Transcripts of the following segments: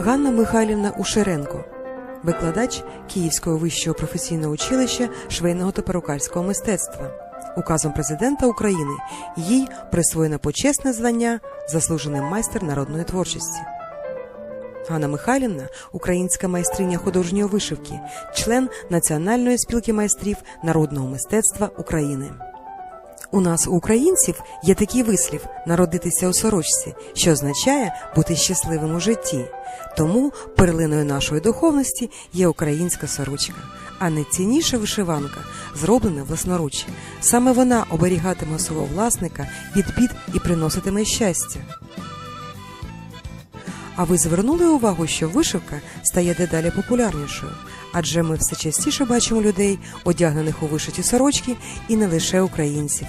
Ганна Михайлівна Ушеренко, викладач Київського вищого професійного училища швейного та перукарського мистецтва. Указом президента України їй присвоєно почесне звання заслужений майстер народної творчості. Ганна Михайлівна українська майстриня художньої вишивки, член Національної спілки майстрів народного мистецтва України. У нас, у українців, є такий вислів народитися у сорочці, що означає бути щасливим у житті. Тому перлиною нашої духовності є українська сорочка, а найцінніша вишиванка зроблена власноруч. Саме вона оберігатиме свого власника від бід і приноситиме щастя. А ви звернули увагу, що вишивка стає дедалі популярнішою, адже ми все частіше бачимо людей, одягнених у вишиті сорочки, і не лише українців.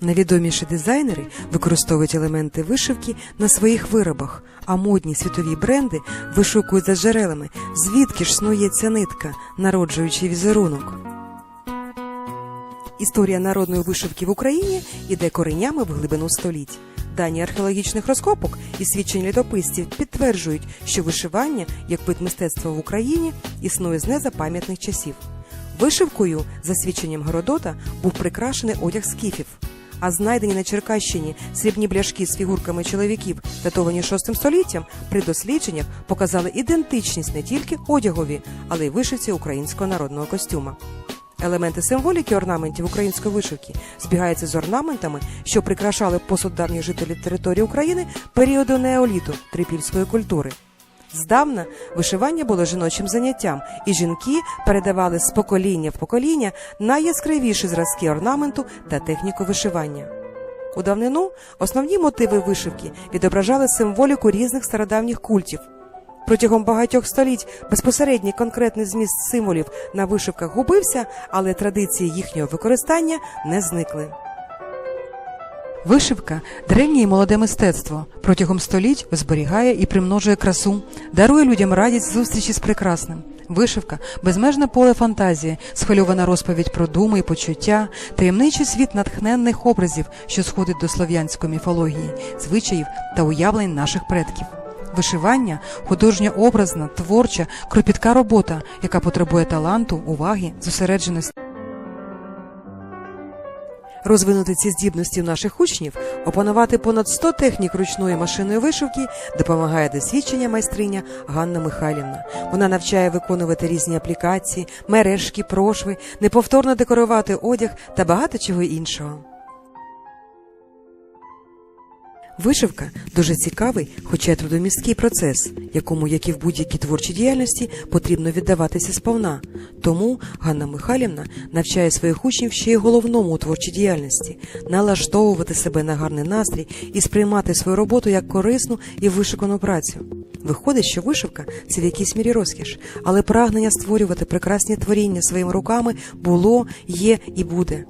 Найвідоміші дизайнери використовують елементи вишивки на своїх виробах, а модні світові бренди вишукують за джерелами, звідки ж снує ця нитка, народжуючи візерунок. Історія народної вишивки в Україні іде коренями в глибину століть. Дані археологічних розкопок і свідчень літописців підтверджують, що вишивання як вид мистецтва в Україні існує з незапам'ятних часів. Вишивкою, за свідченням Геродота, був прикрашений одяг скіфів. А знайдені на Черкащині срібні бляшки з фігурками чоловіків, датовані VI століттям, при дослідженнях показали ідентичність не тільки одягові, але й вишивці українського народного костюма. Елементи символіки орнаментів української вишивки збігаються з орнаментами, що прикрашали посуд давніх жителів території України періоду неоліту трипільської культури. Здавна вишивання було жіночим заняттям, і жінки передавали з покоління в покоління найяскравіші зразки орнаменту та техніку вишивання. У давнину основні мотиви вишивки відображали символіку різних стародавніх культів. Протягом багатьох століть безпосередній конкретний зміст символів на вишивках губився, але традиції їхнього використання не зникли. Вишивка древнє і молоде мистецтво. Протягом століть зберігає і примножує красу, дарує людям радість зустрічі з прекрасним. Вишивка безмежне поле фантазії, схвильована розповідь про думи і почуття, таємничий світ натхненних образів, що сходить до слов'янської міфології, звичаїв та уявлень наших предків. Вишивання художньо образна, творча, кропітка робота, яка потребує таланту, уваги, зосередженості. Розвинути ці здібності в наших учнів, опанувати понад 100 технік ручної машинної вишивки допомагає досвідчення майстриня Ганна Михайлівна. Вона навчає виконувати різні аплікації, мережки, прошви, неповторно декорувати одяг та багато чого іншого. Вишивка дуже цікавий, хоча й трудомісткий процес, якому, як і в будь-якій творчій діяльності, потрібно віддаватися сповна. Тому Ганна Михайлівна навчає своїх учнів ще й головному у творчій діяльності налаштовувати себе на гарний настрій і сприймати свою роботу як корисну і вишикану працю. Виходить, що вишивка це в якійсь мірі розкіш, але прагнення створювати прекрасні творіння своїми руками було, є і буде.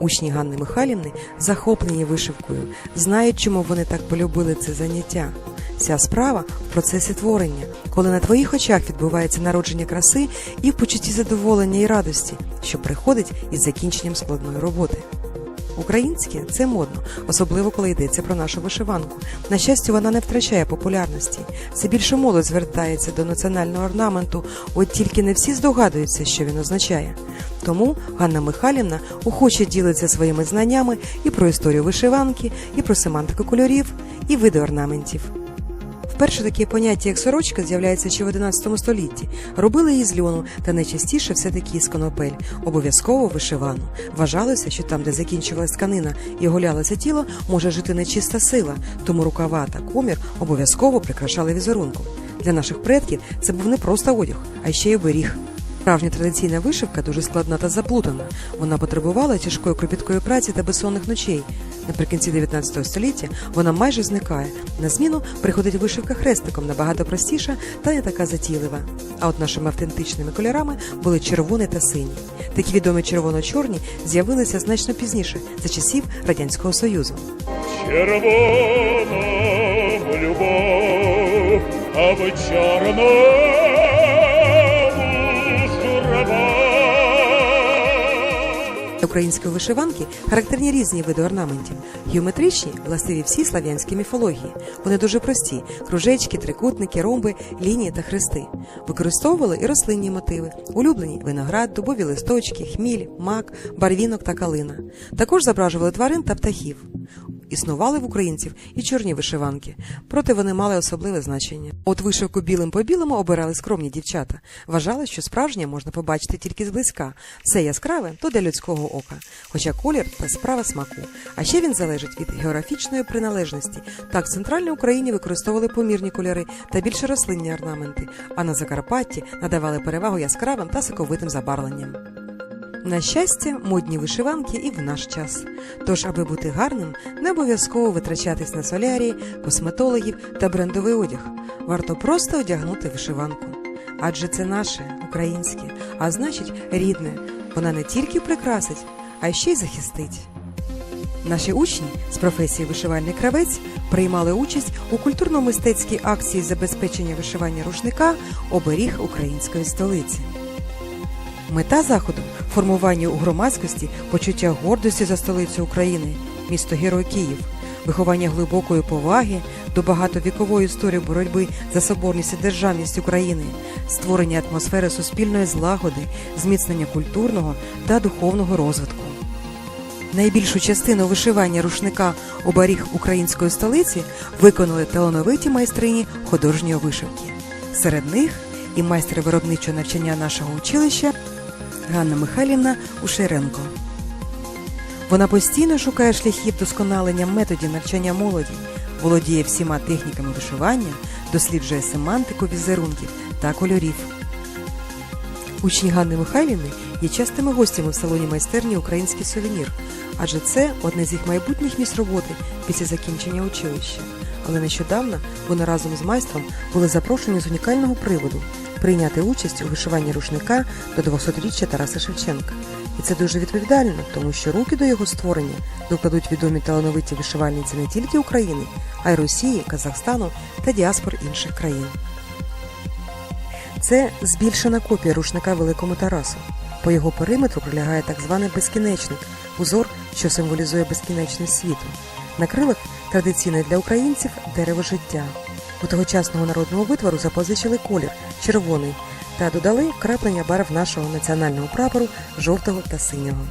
Учні Ганни Михайлівни захоплені вишивкою, знають, чому вони так полюбили це заняття. Вся справа в процесі творення, коли на твоїх очах відбувається народження краси і в почутті задоволення і радості, що приходить із закінченням складної роботи. Українське це модно, особливо коли йдеться про нашу вишиванку. На щастя, вона не втрачає популярності. Все більше молодь звертається до національного орнаменту, от тільки не всі здогадуються, що він означає. Тому Ганна Михайлівна охоче ділиться своїми знаннями і про історію вишиванки, і про семантику кольорів, і види орнаментів. Вперше таке поняття, як сорочка, з'являється ще в 11 столітті. Робили її з льону, та найчастіше все-таки з конопель, обов'язково вишивану. Вважалося, що там, де закінчувалась тканина і голялося тіло, може жити нечиста сила, тому рукава та комір обов'язково прикрашали візерунку. Для наших предків це був не просто одяг, а ще й оберіг. Справжня традиційна вишивка дуже складна та заплутана. Вона потребувала тяжкої кропіткої праці та безсонних ночей. Наприкінці 19 століття вона майже зникає. На зміну приходить вишивка хрестиком набагато простіша та не така затійлива. А от нашими автентичними кольорами були червоний та синій. Такі відомі червоно-чорні з'явилися значно пізніше за часів радянського союзу. Червона любов, а в української вишиванки характерні різні види орнаментів. Геометричні властиві всі слав'янські міфології. Вони дуже прості: кружечки, трикутники, ромби, лінії та хрести. Використовували і рослинні мотиви, улюблені виноград, дубові листочки, хміль, мак, барвінок та калина. Також зображували тварин та птахів. Існували в українців і чорні вишиванки, проте вони мали особливе значення. От вишивку білим по білому обирали скромні дівчата. Вважали, що справжнє можна побачити тільки зблизька. Все яскраве то для людського ока. Хоча колір та справа смаку. А ще він залежить від географічної приналежності. Так, в центральній Україні використовували помірні кольори та більше рослинні орнаменти, а на Закарпатті надавали перевагу яскравим та соковитим забарвленням. На щастя, модні вишиванки і в наш час. Тож, аби бути гарним, не обов'язково витрачатись на солярії, косметологів та брендовий одяг. Варто просто одягнути вишиванку. Адже це наше, українське, а значить рідне. Вона не тільки прикрасить, а ще й захистить. Наші учні з професії вишивальний кравець приймали участь у культурно-мистецькій акції забезпечення вишивання рушника оберіг української столиці. Мета заходу формування у громадськості почуття гордості за столицю України, місто Герой Київ, виховання глибокої поваги до багатовікової історії боротьби за соборність і державність України, створення атмосфери суспільної злагоди, зміцнення культурного та духовного розвитку. Найбільшу частину вишивання рушника оберіг української столиці виконали талановиті майстрині художньої вишивки. Серед них і майстри виробничого навчання нашого училища Ганна Михайлівна Ушеренко. Вона постійно шукає шляхів досконалення методів навчання молоді, володіє всіма техніками вишивання, досліджує семантику візерунків та кольорів. Учні Ганни Михайлівни є частими гостями в салоні майстерні Український сувенір, адже це одне з їх майбутніх місць роботи після закінчення училища. Але нещодавно вони разом з майстром були запрошені з унікального приводу прийняти участь у вишиванні рушника до 200-річчя Тараса Шевченка. І це дуже відповідально, тому що руки до його створення докладуть відомі талановиті вишивальниці не тільки України, а й Росії, Казахстану та діаспор інших країн. Це збільшена копія рушника Великому Тарасу. По його периметру пролягає так званий безкінечник, узор, що символізує безкінечність світу. На крилах традиційне для українців дерево життя. У тогочасного народного витвору запозичили колір червоний та додали краплення барв нашого національного прапору жовтого та синього.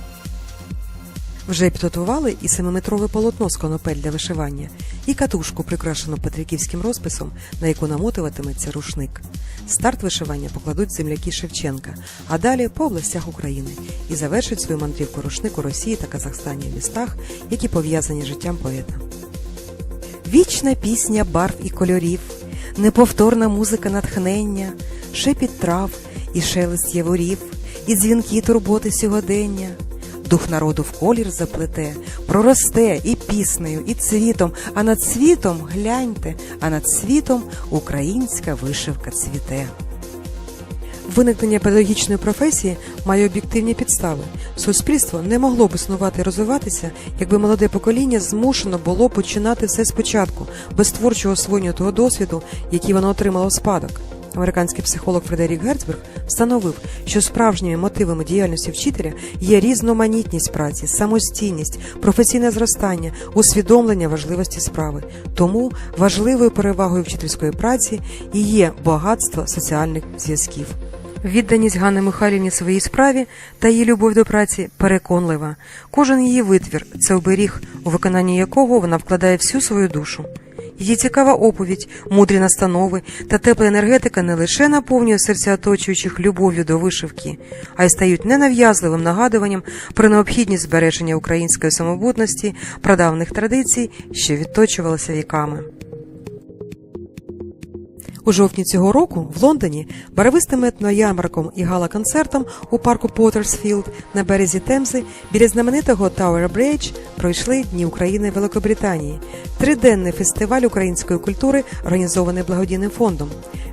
Вже підготували і семиметрове полотно з конопель для вишивання, і катушку, прикрашену петриківським розписом, на яку намотуватиметься рушник. Старт вишивання покладуть земляки Шевченка, а далі по областях України і завершать свою мандрівку рушник у Росії та Казахстані в містах, які пов'язані з життям поета. Вічна пісня барв і кольорів, неповторна музика натхнення, шепіт трав і шелест яворів, і дзвінки турботи сьогодення. Дух народу в колір заплете, проросте і піснею, і цвітом, а над світом гляньте, а над світом українська вишивка цвіте. Виникнення педагогічної професії має об'єктивні підстави. Суспільство не могло б існувати і розвиватися, якби молоде покоління змушено було починати все спочатку, без творчого освоєння того досвіду, який воно отримало в спадок. Американський психолог Фредерік Герцберг встановив, що справжніми мотивами діяльності вчителя є різноманітність праці, самостійність, професійне зростання, усвідомлення важливості справи. Тому важливою перевагою вчительської праці і є багатство соціальних зв'язків. Відданість Ганни Михайлівні своїй справі та її любов до праці переконлива. Кожен її витвір це оберіг, у виконанні якого вона вкладає всю свою душу. Її цікава оповідь, мудрі настанови та тепла енергетика не лише наповнює серця оточуючих любов'ю до вишивки, а й стають ненав'язливим нагадуванням про необхідність збереження української самобутності, прадавних традицій, що відточувалися віками. У жовтні цього року в Лондоні барвистим етноярмарком і гала-концертом у парку Поттерсфілд на березі Темзи біля знаменитого Tower Bridge пройшли Дні України Великобританії. Триденний фестиваль української культури, організований благодійним фондом.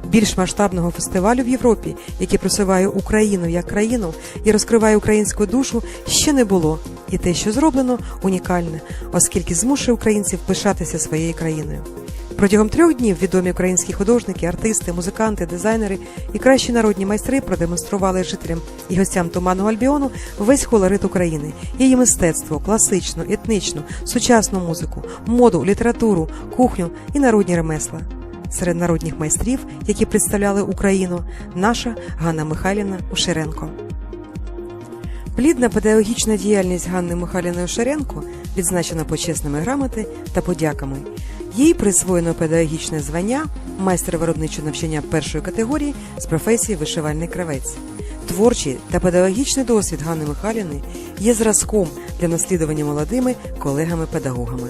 Більш масштабного фестивалю в Європі, який просуває Україну як країну і розкриває українську душу, ще не було. І те, що зроблено, унікальне, оскільки змушує українців пишатися своєю країною. Протягом трьох днів відомі українські художники, артисти, музиканти, дизайнери і кращі народні майстри продемонстрували жителям і гостям Туманного Альбіону весь колорит України, її мистецтво, класичну, етнічну, сучасну музику, моду, літературу, кухню і народні ремесла. Серед народних майстрів, які представляли Україну, наша Ганна Михайлівна Ушеренко. Плідна педагогічна діяльність Ганни Михайлівни Ошаренко відзначена почесними грамоти та подяками. Їй присвоєно педагогічне звання майстер виробничого навчання першої категорії з професії вишивальний кравець. Творчий та педагогічний досвід Ганни Михайлівни є зразком для наслідування молодими колегами-педагогами.